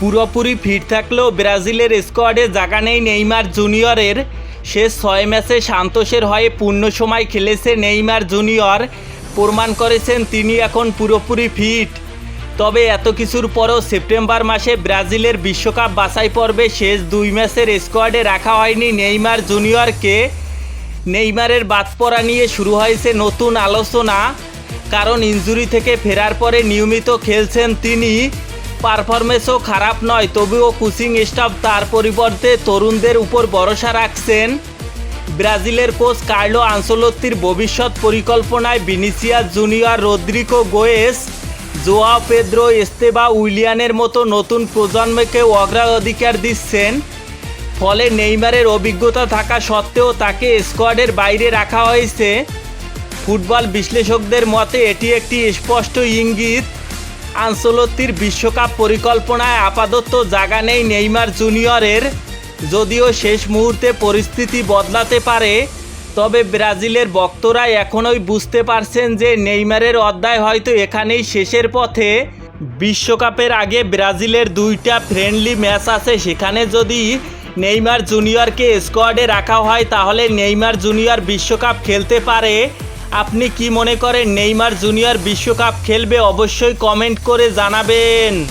পুরোপুরি ফিট থাকলেও ব্রাজিলের স্কোয়াডে জায়গা নেই নেইমার জুনিয়রের। শেষ ছয় ম্যাচে সান্তোষের হয়ে পূর্ণ সময় খেলেছে নেইমার জুনিয়র। প্রমাণ করেছেন তিনি এখন পুরোপুরি ফিট। তবে এত কিছুর পরও সেপ্টেম্বর মাসে ব্রাজিলের বিশ্বকাপ বাছাই পর্বে শেষ দুই ম্যাচের স্কোয়াডে রাখা হয়নি নেইমার জুনিয়রকে। নেইমারের বাদ পড়া নিয়ে শুরু হয়েছে নতুন আলোচনা। কারণ ইনজুরি থেকে ফেরার পরে নিয়মিত খেলছেন তিনি। পারফরমেন্সও খারাপ নয়, তবুও কোচিং স্টাফ তার পরিবর্তে তরুণদের উপর ভরসা রাখছেন। ব্রাজিলের কোচ কার্লো আনসোলত্তির ভবিষ্যৎ পরিকল্পনায় Vinicius Junior Rodrygo Goes, Joao Pedro Estevao উইলিয়ানের মতো নতুন প্রজন্মকে অগ্রাধিকার দিচ্ছেন। ফলে নেইমারের অভিজ্ঞতা থাকা সত্ত্বেও তাকে স্কোয়াডের বাইরে রাখা হয়েছে। ফুটবল বিশ্লেষকদের মতে, এটি একটি স্পষ্ট ইঙ্গিত আনসোলত্তির বিশ্বকাপ পরিকল্পনায় আপাতত জায়গা নেই নেইমার জুনিয়রের যদিও শেষ মুহূর্তে পরিস্থিতি বদলাতে পারে তবে ব্রাজিলের বক্তরা এখনোই বুঝতে পারছেন যে নেইমারের অধ্যায় হয়তো এখানেই শেষের পথে। বিশ্বকাপের আগে ব্রাজিলের দুইটা ফ্রেন্ডলি ম্যাচ আছে, সেখানে যদি নেইমার জুনিয়রকে স্কোয়াডে রাখা হয়, তাহলে নেইমার জুনিয়র বিশ্বকাপ খেলতে পারে। আপনি কি মনে করেন নেইমার জুনিয়র বিশ্বকাপ খেলবে? অবশ্যই কমেন্ট করে জানাবেন।